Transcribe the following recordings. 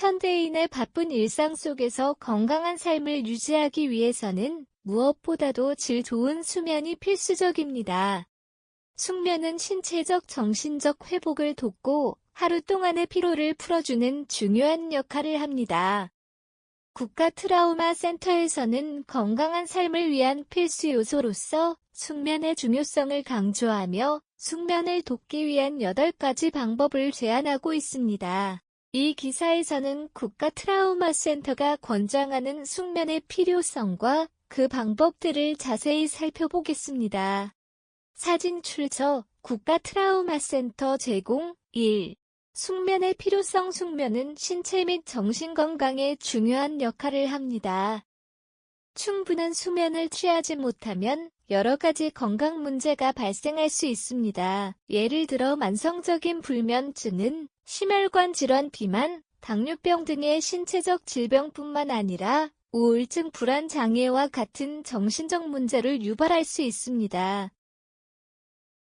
현대인의 바쁜 일상 속에서 건강한 삶을 유지하기 위해서는 무엇보다도 질 좋은 수면이 필수적입니다. 숙면은 신체적, 정신적 회복을 돕고 하루 동안의 피로를 풀어주는 중요한 역할을 합니다. 국가 트라우마 센터에서는 건강한 삶을 위한 필수 요소로서 숙면의 중요성을 강조하며 숙면을 돕기 위한 8가지 방법을 제안하고 있습니다. 이 기사에서는 국가 트라우마 센터가 권장하는 숙면의 필요성과 그 방법들을 자세히 살펴보겠습니다. 사진 출처 국가 트라우마 센터 제공 1. 숙면의 필요성 숙면은 신체 및 정신 건강에 중요한 역할을 합니다. 충분한 수면을 취하지 못하면 여러 가지 건강 문제가 발생할 수 있습니다. 예를 들어 만성적인 불면증은 심혈관 질환 비만, 당뇨병 등의 신체적 질병뿐만 아니라 우울증 불안 장애와 같은 정신적 문제를 유발할 수 있습니다.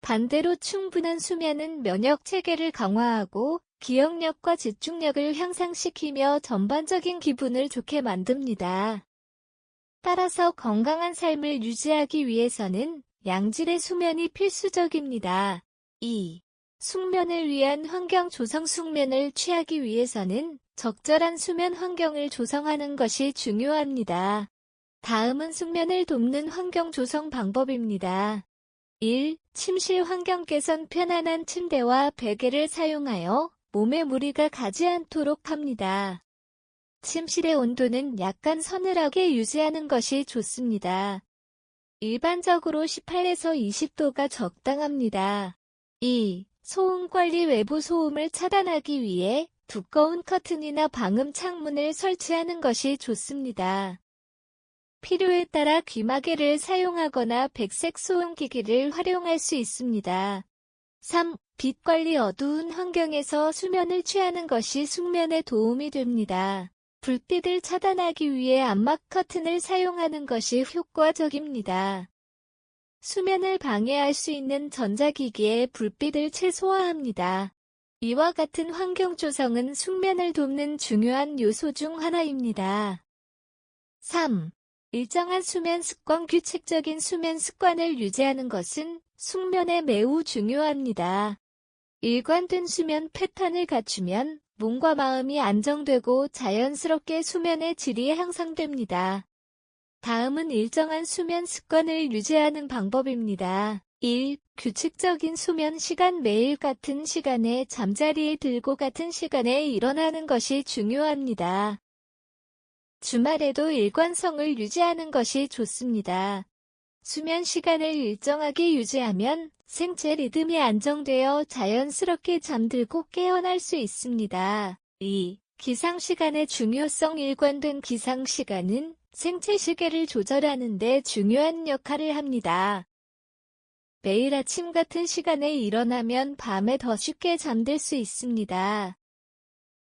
반대로 충분한 수면은 면역 체계를 강화하고 기억력과 집중력을 향상시키며 전반적인 기분을 좋게 만듭니다. 따라서 건강한 삶을 유지하기 위해서는 양질의 수면이 필수적입니다. 2. 숙면을 위한 환경 조성 숙면을 취하기 위해서는 적절한 수면 환경을 조성하는 것이 중요합니다. 다음은 숙면을 돕는 환경 조성 방법입니다. 1. 침실 환경 개선 편안한 침대와 베개를 사용하여 몸에 무리가 가지 않도록 합니다. 침실의 온도는 약간 서늘하게 유지하는 것이 좋습니다. 일반적으로 18에서 20도가 적당합니다. 2. 소음 관리 외부 소음을 차단하기 위해 두꺼운 커튼이나 방음 창문을 설치하는 것이 좋습니다. 필요에 따라 귀마개를 사용하거나 백색 소음기기를 활용할 수 있습니다. 3. 빛 관리 어두운 환경에서 수면을 취하는 것이 숙면에 도움이 됩니다. 불빛을 차단하기 위해 암막 커튼을 사용하는 것이 효과적입니다. 수면을 방해할 수 있는 전자기기의 불빛을 최소화합니다. 이와 같은 환경 조성은 숙면을 돕는 중요한 요소 중 하나입니다. 3. 일정한 수면 습관 규칙적인 수면 습관을 유지하는 것은 숙면에 매우 중요합니다. 일관된 수면 패턴을 갖추면 몸과 마음이 안정되고 자연스럽게 수면의 질이 향상됩니다. 다음은 일정한 수면 습관을 유지하는 방법입니다. 1. 규칙적인 수면 시간 매일 같은 시간에 잠자리에 들고 같은 시간에 일어나는 것이 중요합니다. 주말에도 일관성을 유지하는 것이 좋습니다. 수면 시간을 일정하게 유지하면 생체 리듬이 안정되어 자연스럽게 잠들고 깨어날 수 있습니다. 2. 기상시간의 중요성 일관된 기상시간은 생체 시계를 조절하는 데 중요한 역할을 합니다. 매일 아침 같은 시간에 일어나면 밤에 더 쉽게 잠들 수 있습니다.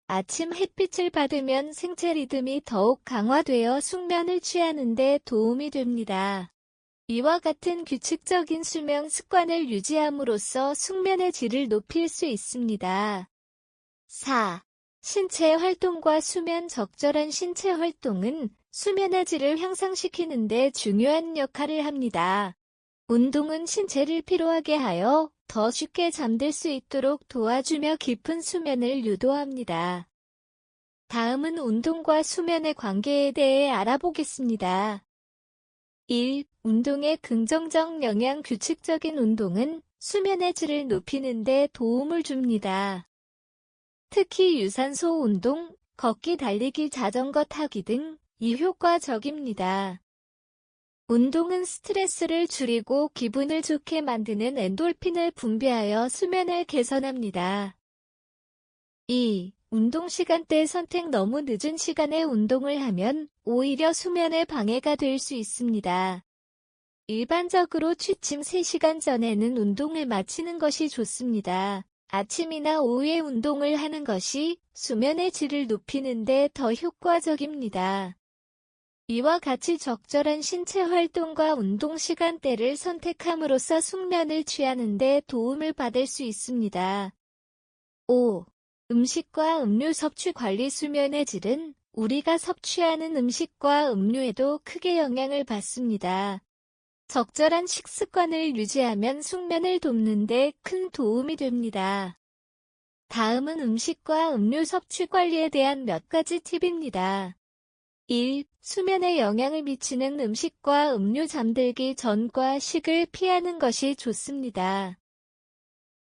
아침 햇빛을 받으면 생체 리듬이 더욱 강화되어 숙면을 취하는 데 도움이 됩니다. 이와 같은 규칙적인 수면 습관을 유지함으로써 숙면의 질을 높일 수 있습니다. 4. 신체 활동과 수면 적절한 신체 활동은 수면의 질을 향상시키는 데 중요한 역할을 합니다. 운동은 신체를 피로하게 하여 더 쉽게 잠들 수 있도록 도와주며 깊은 수면을 유도합니다. 다음은 운동과 수면의 관계에 대해 알아보겠습니다. 1. 운동의 긍정적 영향 규칙적인 운동은 수면의 질을 높이는 데 도움을 줍니다. 특히 유산소 운동, 걷기, 달리기, 자전거 타기 등 이 효과적입니다. 운동은 스트레스를 줄이고 기분을 좋게 만드는 엔돌핀을 분비하여 수면을 개선합니다. 2. 운동 시간대 선택 너무 늦은 시간에 운동을 하면 오히려 수면에 방해가 될 수 있습니다. 일반적으로 취침 3시간 전에는 운동을 마치는 것이 좋습니다. 아침이나 오후에 운동을 하는 것이 수면의 질을 높이는 데 더 효과적입니다. 이와 같이 적절한 신체 활동과 운동 시간대를 선택함으로써 숙면을 취하는 데 도움을 받을 수 있습니다. 5. 음식과 음료 섭취 관리 수면의 질은 우리가 섭취하는 음식과 음료에도 크게 영향을 받습니다. 적절한 식습관을 유지하면 숙면을 돕는 데 큰 도움이 됩니다. 다음은 음식과 음료 섭취 관리에 대한 몇 가지 팁입니다. 1. 수면에 영향을 미치는 음식과 음료 잠들기 전과 식을 피하는 것이 좋습니다.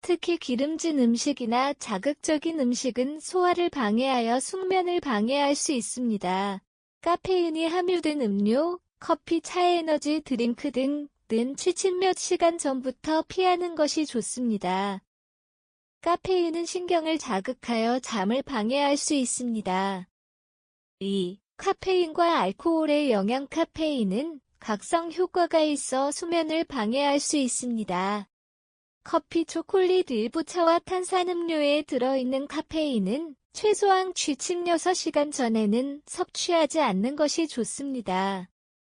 특히 기름진 음식이나 자극적인 음식은 소화를 방해하여 숙면을 방해할 수 있습니다. 카페인이 함유된 음료, 커피, 차 에너지 드링크 등는 취침 몇 시간 전부터 피하는 것이 좋습니다. 카페인은 신경을 자극하여 잠을 방해할 수 있습니다. 2. 카페인과 알코올의 영향 카페인은 각성 효과가 있어 수면을 방해할 수 있습니다. 커피, 초콜릿, 일부 차와 탄산음료에 들어있는 카페인은 최소한 취침 6시간 전에는 섭취하지 않는 것이 좋습니다.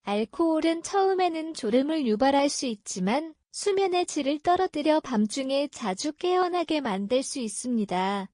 알코올은 처음에는 졸음을 유발할 수 있지만 수면의 질을 떨어뜨려 밤중에 자주 깨어나게 만들 수 있습니다.